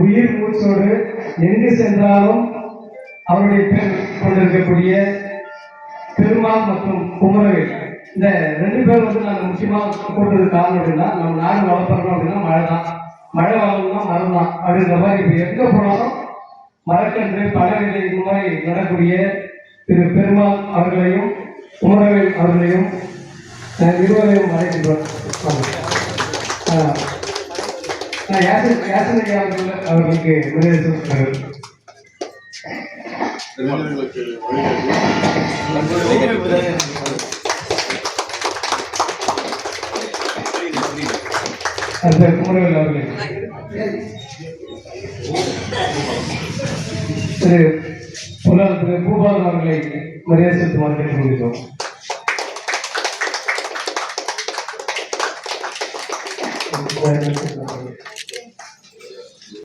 உயிர் மூச்சோடு எங்கு சென்றாலும் அவருடைய பேர் கொண்டிருக்கக்கூடிய பெருமாள் மற்றும் குமரவேல். இந்த ரெண்டு பேர் வந்து நாங்கள் முக்கியமாக கூட்டது காரணம் அப்படின்னா நம்ம நாடு வளர்ப்பறோம் அப்படின்னா மழை தான் மழை வளரணும்னா மரம் தான் அப்படின்ற மாதிரி இப்போ எங்கே போனாலும் மரக்கன்று பழவிலை இந்த மாதிரி நடக்கூடிய திரு பெருமாள் அவர்களையும் குமரவேல் அவர்களையும் அஹ், இருவரையும் அழைக்கின்றோம் அவர்களுக்கு அந்த குமரவேல் அவர்களே. திரு புலர் திரு பூபாலன் அவர்களை மரியாதை செலுத்துமாறு கேட்டுக்கொள்கிறோம்.